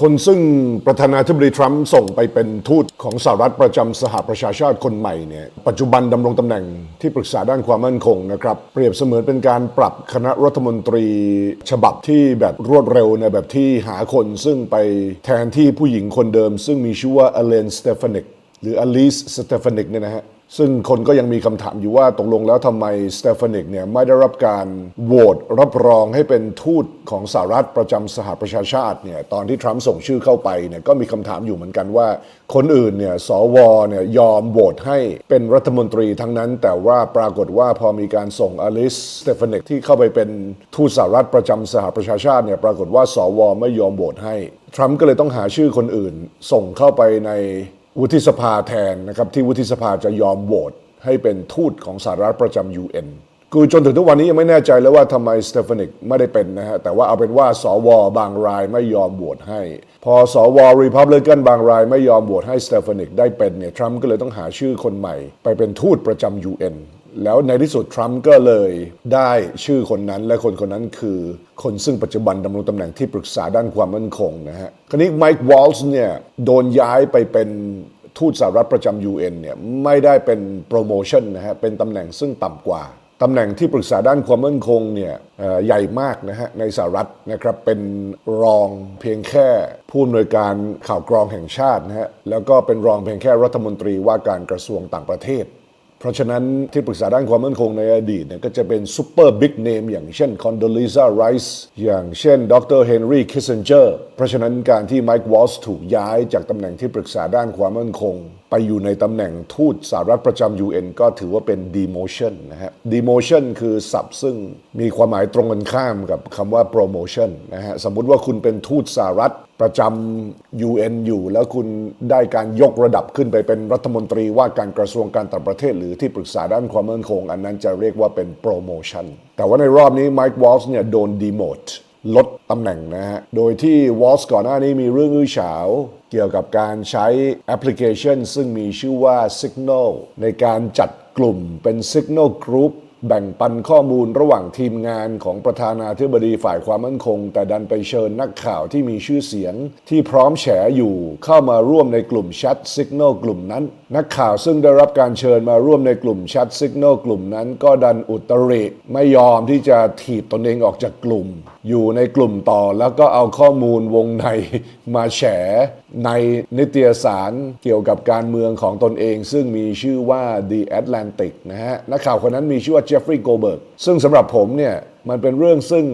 คนซึ่งประธานาธิบดีทรัมป์ส่งไปเป็นทูตของสหรัฐประจำสหประชาชาติคนใหม่เนี่ยปัจจุบันดำรงตำแหน่งที่ปรึกษาด้านความมั่นคงนะครับเปรียบเสมือนเป็นการปรับคณะรัฐมนตรีฉบับที่แบบรวดเร็วในแบบที่หาคนซึ่งไปแทนที่ผู้หญิงคนเดิม ซึ่งมีชื่อว่าอเลนสเตฟานิกหรืออลิสสเตฟานิกเนี่ยนะฮะ ซึ่งคนก็ยังมีคำถามอยู่ว่าตกลงแล้วทำไมสเตฟานิกเนี่ยไม่ได้รับการโหวตรับรองให้เป็นทูตของสหรัฐประจำสหประชาชาติเนี่ยตอนที่ทรัมป์ส่งชื่อเข้าไปเนี่ยก็มีคำถามอยู่เหมือนกันว่า คนอื่นเนี่ยสวเนี่ยยอมโหวตให้เป็นรัฐมนตรีทั้งนั้น แต่ว่าปรากฏว่าพอมีการส่งอลิสสเตฟานิกที่เข้าไปเป็นทูตสหรัฐประจำสหประชาชาติเนี่ยปรากฏว่าสวไม่ยอมโหวตให้ทรัมป์ก็เลยต้องหาชื่อคนอื่น ส่งเข้าไปใน วุฒิสภาแทนนะครับที่วุฒิสภาจะยอมโหวตให้เป็นทูตของสหรัฐประจำ UN คือจนถึงทุกวันนี้ยังไม่แน่ใจเลยว่าทำไมสเตฟานิกไม่ได้เป็นนะฮะ แต่ว่าเอาเป็นว่าสวบางรายไม่ยอมโหวตให้ พอสวรีพับลิกันบางรายไม่ยอมโหวตให้สเตฟานิกได้เป็นเนี่ยทรัมป์ก็เลยต้องหาชื่อคนใหม่ ไปเป็นทูตประจำ UN แล้วในที่สุดทรัมป์ก็เลยได้ชื่อคนนั้นและคนคนนั้นคือคนซึ่งปัจจุบันดำรงตำแหน่งที่ปรึกษาด้านความมั่นคงนะฮะคราวนี้ไมค์วอลส์เนี่ยโดนย้ายไปเป็นทูตสหรัฐประจำ UN เนี่ยไม่ได้เป็นโปรโมชั่นนะฮะเป็นตำแหน่งซึ่งต่ำกว่าตำแหน่งที่ปรึกษาด้านความมั่นคงเนี่ยใหญ่มากนะฮะในสหรัฐนะครับเป็นรองเพียงแค่ผู้อำนวยการข่าวกรองแห่งชาตินะฮะแล้วก็เป็นรองเพียงแค่รัฐมนตรีว่าการกระทรวงต่างประเทศ ราะฉะนั้นที่ปรึกษาด้านความมั่นคงในอดีตเนี่ยก็จะเป็นซูเปอร์บิ๊กเนมอย่างเช่นคอนโดลิซาไรส์อย่างเช่นดรเฮนรี่คิสเซนเจอร์เพราะฉะนั้นการที่ไมค์วอลส์ถูกย้ายจากตำแหน่งที่ปรึกษาด้านความมั่นคงไปอยู่ในตำแหน่งทูตสหรัฐประจำ UN ก็ถือว่าเป็น demotion นะฮะ demotion คือศัพท์ซึ่งมีความหมายตรงกันข้ามกับคำว่า promotion นะฮะ สมมุติว่าคุณเป็นทูตสหรัฐประจำ UN อยู่ แล้วคุณได้การยกระดับขึ้นไปเป็นรัฐมนตรีว่าการกระทรวงการต่างประเทศ หรือที่ปรึกษาด้านความมั่นคง อันนั้นจะเรียกว่าเป็น promotion แต่ว่าในรอบนี้ไมค์วอลส์เนี่ยโดน demote ลดตำแหน่งนะฮะ โดยที่วอลส์ก่อนหน้านี้มีเรื่องอื้อฉาว เกี่ยวกับการใช้แอปพลิเคชัน ซึ่งมีชื่อว่า Signal ในการจัดกลุ่มเป็น Signal Group แบ่งปันข้อมูลระหว่างทีมงานของประธานาธิบดีฝ่ายความมั่นคง แต่ดันไปเชิญนักข่าวที่มีชื่อเสียง ที่พร้อมแฉอยู่เข้ามาร่วมในกลุ่มแชท Signal กลุ่มนั้น นักข่าวซึ่งได้รับการเชิญมาร่วมในกลุ่มแชท Signal กลุ่มนั้น ก็ดันอุตริไม่ยอมที่จะถีบตนเองออกจากกลุ่ม อยู่ในกลุ่มต่อแล้วก็เอาข้อมูลวงในมาแฉในนิตยสารเกี่ยวกับการเมืองของตนเอง ซึ่งมีชื่อว่า The Atlantic นะฮะนักข่าวคนนั้นมีชื่อว่าเจฟฟรีย์โกเบิร์กซึ่งสำหรับผมเนี่ยมันเป็นเรื่องซึ่ง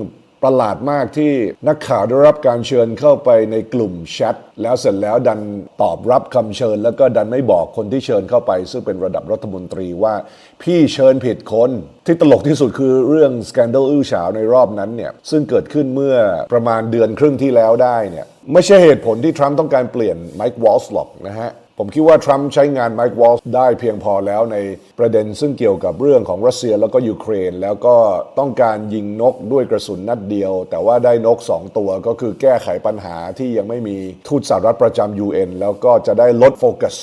ประหลาดมากที่นักข่าวได้รับการเชิญเข้าไปในกลุ่มแชทแล้วเสร็จแล้วดันตอบรับคำเชิญ แล้วก็ดันไม่บอกคนที่เชิญเข้าไป ซึ่งเป็นระดับรัฐมนตรีว่า พี่เชิญผิดคน ที่ตลกที่สุดคือเรื่องสแกนเดลอื้อฉาวในรอบนั้นเนี่ยซึ่งเกิดขึ้นเมื่อประมาณเดือนครึ่งที่แล้วได้เนี่ยไม่ใช่เหตุผลที่ทรัมป์ต้องการเปลี่ยนไมค์วอลส์หรอกนะฮะ ผมคิดว่าทรัมป์ใช้งานไมค์วอลส์ได้เพียงพอแล้วในประเด็นซึ่งเกี่ยวกับเรื่องของรัสเซียแล้วก็ยูเครน แล้วก็ต้องการยิงนกด้วยกระสุนนัดเดียว แต่ว่าได้นก 2 ตัวก็คือแก้ไขปัญหาที่ยังไม่มีทูตสหรัฐประจำ UN แล้วก็จะได้ลดโฟกัส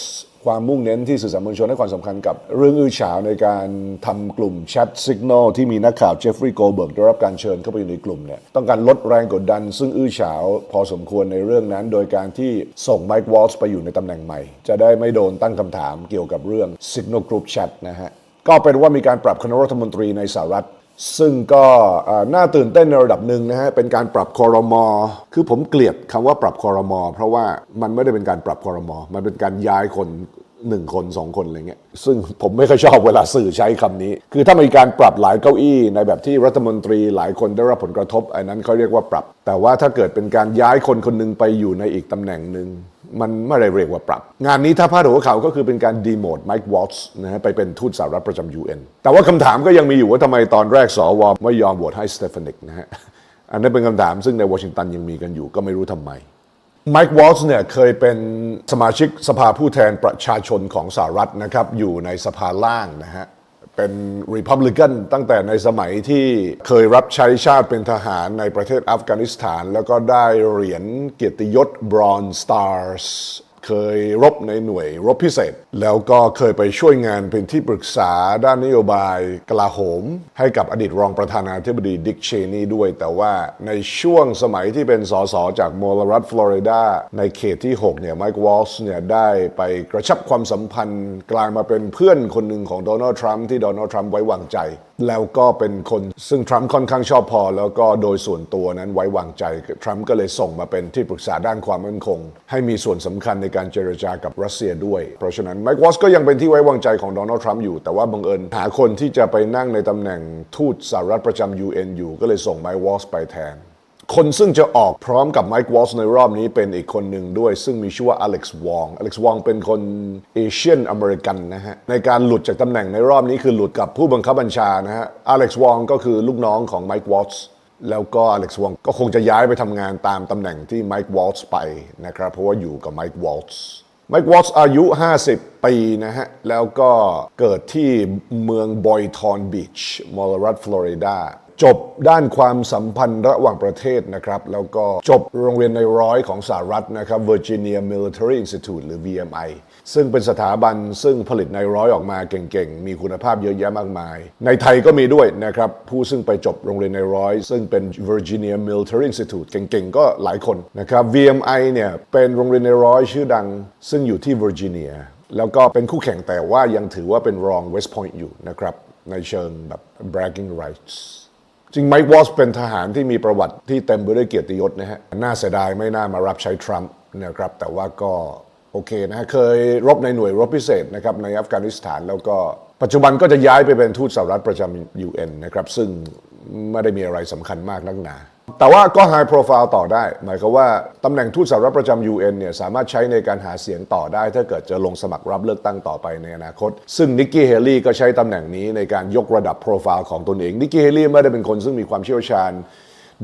ความมุ่งเน้นที่สื่อสารมวลชนให้ความสำคัญกับเรื่องอื้อฉาวในการทำกลุ่มแชทสัญญาณที่มีนักข่าวเจฟฟรีย์โกลเบิร์กได้รับการเชิญเข้าไปอยู่ในกลุ่มเนี่ยต้องการลดแรงกดดันซึ่งอื้อฉาวพอสมควรในเรื่องนั้น โดยการที่ส่งไมค์วอลส์ไปอยู่ในตำแหน่งใหม่ จะได้ไม่โดนตั้งคำถามเกี่ยวกับเรื่อง Signal Group Chat นะฮะก็เป็นว่ามีการปรับคณะรัฐมนตรีในสหรัฐ ซึ่งก็น่าตื่นเต้นในระดับหนึ่งนะฮะ เป็นการปรับคอรมอ คือผมเกลียดคำว่าปรับคอรมอ เพราะว่ามันไม่ได้เป็นการปรับคอรมอ มันเป็นการย้ายคนหนึ่งคนสองคนอะไรเงี้ย ซึ่งผมไม่ค่อยชอบเวลาสื่อใช้คำนี้ คือถ้ามีการปรับหลายเก้าอี้ ในแบบที่รัฐมนตรีหลายคนได้รับผลกระทบอันนั้นเขาเรียกว่าปรับ แต่ว่าถ้าเกิดเป็นการย้ายคนคนหนึงไปอยู่ในอีกตำแหน่งหนึ่ง มันไม่ได้เรียกว่าปรับ งานนี้ถ้าพาดหัวข่าวก็คือเป็นการดีโมดไมค์วอตส์นะฮะไปเป็นทูตสหรัฐประจำ UN แต่ว่าคำถามก็ยังมีอยู่ว่าทำไมตอนแรกสวไม่ยอมโหวตให้สเตฟานิกนะฮะอันนั้นเป็นคำถามซึ่งในวอชิงตันยังมีกันอยู่ก็ไม่รู้ทำไมไมค์วอลส์เนี่ยเคยเป็นสมาชิกสภาผู้แทนประชาชนของสหรัฐนะครับอยู่ในสภาล่างนะฮะ เป็นริพับลิกันตั้งแต่ในสมัยที่เคยรับใช้ชาติเป็นทหารในประเทศอัฟกานิสถาน แล้วก็ได้เหรียญเกียรติยศ Bronze Stars เคยรบในหน่วยรบพิเศษ แล้วก็เคยไปช่วยงานเป็นที่ปรึกษาด้านนโยบายกลาโหม ให้กับอดีตรองประธานาธิบดีดิกเชนีด้วย แต่ว่าในช่วงสมัยที่เป็นสสจากโมลรัฐฟลอริดาในเขตที่ 6 เนี่ยไมค์วอลส์เนี่ยได้ไปกระชับความสัมพันธ์ กลายมาเป็นเพื่อนคนหนึ่งของโดนัลด์ทรัมป์ที่โดนัลด์ทรัมป์ไว้วางใจ แล้วก็เป็นคนซึ่งทรัมป์ค่อนข้างชอบพอ แล้วก็โดยส่วนตัวนั้นไว้วางใจ ทรัมป์ก็เลยส่งมาเป็นที่ปรึกษาด้านความมั่นคง ให้มีส่วนสำคัญในการเจรจากับรัสเซียด้วย เพราะฉะนั้นไมค์วอสก็ยังเป็นที่ไว้วางใจของโดนัลด์ทรัมป์อยู่ แต่ว่าบังเอิญหาคนที่จะไปนั่งในตำแหน่งทูตสหรัฐประจำ UN อยู่ ก็เลยส่งไมค์วอสไปแทน คนซึ่งจะออกพร้อมกับไมค์วอลส์ในรอบนี้เป็นอีกคนหนึ่งด้วย ซึ่งมีชื่อว่าอเล็กซ์วองอเล็กซ์วองเป็นคนเอเชียนอเมริกันนะฮะ ในการหลุดจากตำแหน่งในรอบนี้คือหลุดกับผู้บังคับบัญชานะฮะอเล็กซ์วองก็คือลูกน้องของไมค์วอลส์แล้วก็อเล็กซ์วองก็คงจะย้ายไปทำงานตามตำแหน่งที่ไมค์วอลส์ไปนะครับ เพราะว่าอยู่กับไมค์วอลส์ไมค์วอลส์อายุ 50 ปีนะฮะ แล้วก็เกิดที่เมืองบอยทอนบีชมอลรัฐฟลอริดา จบด้านความสัมพันธ์ระหว่างประเทศนะครับ แล้วก็จบโรงเรียนในร้อยของสหรัฐนะครับ Virginia Military Institute หรือ VMI ซึ่งเป็นสถาบันซึ่งผลิตในร้อยออกมาเก่งๆ มีคุณภาพเยอะแยะมากมาย ในไทยก็มีด้วยนะครับ ผู้ซึ่งไปจบโรงเรียนในร้อย ซึ่งเป็น Virginia Military Institute เก่งๆ ก็หลายคนนะครับ VMI เนี่ยเป็นโรงเรียนในร้อยชื่อดัง ซึ่งอยู่ที่ Virginia แล้วก็เป็นคู่แข่งแต่ว่ายังถือว่าเป็นรอง West Point อยู่นะครับในเชิงแบบ bragging rights จริงไมค์วอสเป็นทหารที่มีประวัติที่เต็มไปด้วยเกียรติยศนะฮะ น่าเสียดายไม่น่ามารับใช้ทรัมป์นะครับ แต่ว่าก็โอเคนะฮะ เคยรบในหน่วยรบพิเศษนะครับในอัฟกานิสถานแล้วก็ปัจจุบันก็จะย้ายไปเป็นทูตสหรัฐประจำ UN นะครับ ซึ่ง ไม่ได้มีอะไรสำคัญมากนักหนา แต่ว่าก็ high profile ต่อได้ หมายความว่าตำแหน่งทูตสหรัฐประจำ UN เนี่ยสามารถใช้ในการหาเสียงต่อได้ ถ้าเกิดจะลงสมัครรับเลือกตั้งต่อไปในอนาคต ซึ่งนิกกี้เฮลี่ก็ใช้ตำแหน่งนี้ในการยกระดับโปรไฟล์ของตนเองนิกกี้เฮลี่ไม่ได้เป็นคนซึ่งมีความเชี่ยวชาญ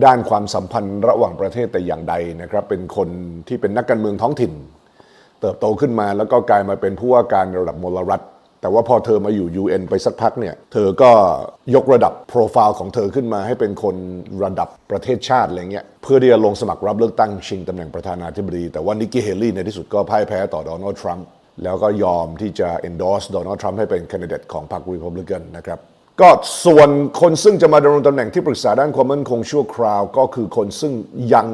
ด้านความสัมพันธ์ระหว่างประเทศแต่อย่างใดนะครับเป็นคนที่เป็นนักการเมืองท้องถิ่น เติบโตขึ้นมาแล้วก็กลายมาเป็นผู้ว่าการระดับมลรัฐ แต่ว่าพอเธอมาอยู่ UN ไปสักพักเนี่ย เธอก็ยกระดับโปรไฟล์ของเธอขึ้นมาให้เป็นคนระดับประเทศชาติอะไรเงี้ยเพื่อที่จะลงสมัครรับเลือกตั้งชิงตำแหน่งประธานาธิบดี แต่ว่านิกกี้เฮลี่ในที่สุดก็พ่ายแพ้ต่อโดนัลด์ทรัมป์แล้วก็ยอมที่จะ endorse โดนัลด์ทรัมป์ให้เป็น candidate ของพรรค Republican นะครับก็ส่วนคนซึ่งจะมาดำรงตำแหน่งที่ปรึกษาด้านความมั่นคงชั่วคราว ก็คือคนซึ่งยัง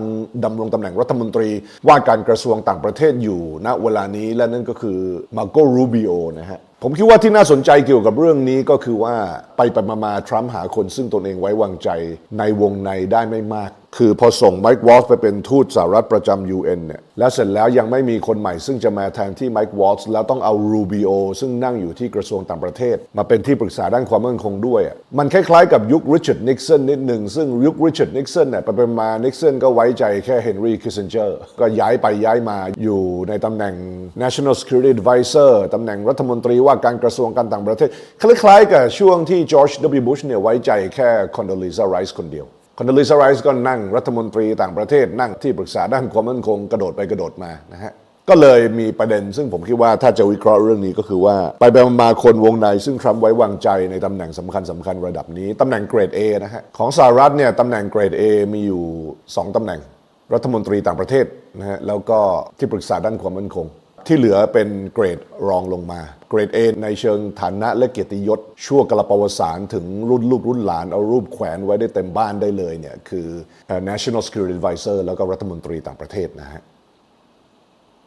ดำรงตำแหน่งรัฐมนตรีว่าการกระทรวงต่างประเทศอยู่ณเวลานี้และนั่นก็คือมาโกรูบิโอนะฮะ ผมคิดว่าที่น่าสนใจเกี่ยวกับเรื่องนี้ก็คือว่าไปไปมามาทรัมป์หาคนซึ่งตนเองไว้วางใจในวงในได้ไม่มาก คือพอส่งไมค์วอลส์ไปเป็นทูตสหรัฐประจำ UN เนี่ยแล้วเสร็จแล้วยังไม่มีคนใหม่ซึ่งจะมาแทนที่ไมค์วอลส์แล้วต้องเอารูบิโอซึ่งนั่งอยู่ที่กระทรวงต่างประเทศ มาเป็นที่ปรึกษาด้านความมั่นคงด้วย มันคล้ายๆกับยุคริชาร์ดนิกสันนิดหนึ่งซึ่งยุคริชาร์ดนิกสันเนี่ยไปไปมานิกสันก็ไว้ใจแค่เฮนรี่คิสเซนเจอร์ก็ย้ายไปย้ายมาอยู่ในตำแหน่ง National Security Advisor ตำแหน่งรัฐมนตรีว่าการกระทรวงการต่างประเทศ คล้ายๆกับช่วงที่จอร์จ W. Bush เนี่ยไว้ใจแค่คอนโดลิซาไรส์คนเดียวคอนโดลิซาไรส์ก็นั่งรัฐมนตรีต่างประเทศนั่งที่ปรึกษาด้านความมั่นคงกระโดดไปกระโดดมานะฮะก็เลยมีประเด็น ซึ่งผมคิดว่าถ้าจะวิเคราะห์เรื่องนี้ก็คือว่า ไปไปมาคนวงในซึ่งทรัมป์ไว้วางใจในตำแหน่งสำคัญสคัญๆระดับนี้ตำแหน่งเกรด A นะฮะของสหรัฐเนี่ยตำแหน่งเกรด A มีอยู่ 2ตำแหน่ง รัฐมนตรีต่างประเทศนะฮะแล้วก็ที่ปรึกษาด้านความมั่นคง ที่เหลือเป็นเกรดรองลงมา เกรด A ในเชิงฐานะและเกียรติยศ ชั่วกระปวสารถึงรุ่นลูกรุ่นหลาน เอารูปแขวนไว้ได้เต็มบ้านได้เลยเนี่ยคือเอ่อ National Security Advisor แล้วก็รัฐมนตรีต่างประเทศนะฮะ